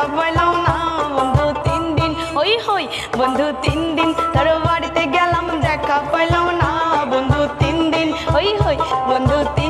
দেখা পাইলাম না, বন্ধু, তিন দিন। ওই হই, বন্ধু, তিন দিন। তোর বাড়িতে গেলাম, দেখা পাইলাম না, বন্ধু, তিন দিন। ওই হই, বন্ধু, তিন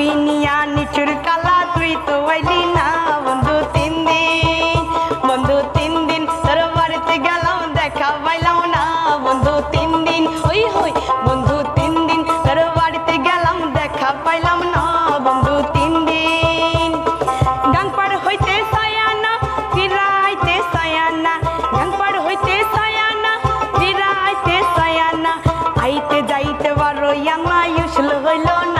চাবি নিচুর কালা তুই তো আইলি না, বন্ধু তিন দিন, বন্ধু তিন দিন তোর বাড়িতে গেলাম, দেখা পাইলাম না, বন্ধু তিন দিন ওই হই, বন্ধু তিন দিন তোর বাড়িতে গেলাম, দেখা পাইলাম না, বন্ধু তিন দিন। গাং পার হইতে সায়ানা ফিরাইতে সায়ানা গাং পার হইতে সায়ানা ফিরাইতে সায়ানা আইতে যাইতে বারো আনা ইউসল হইল না।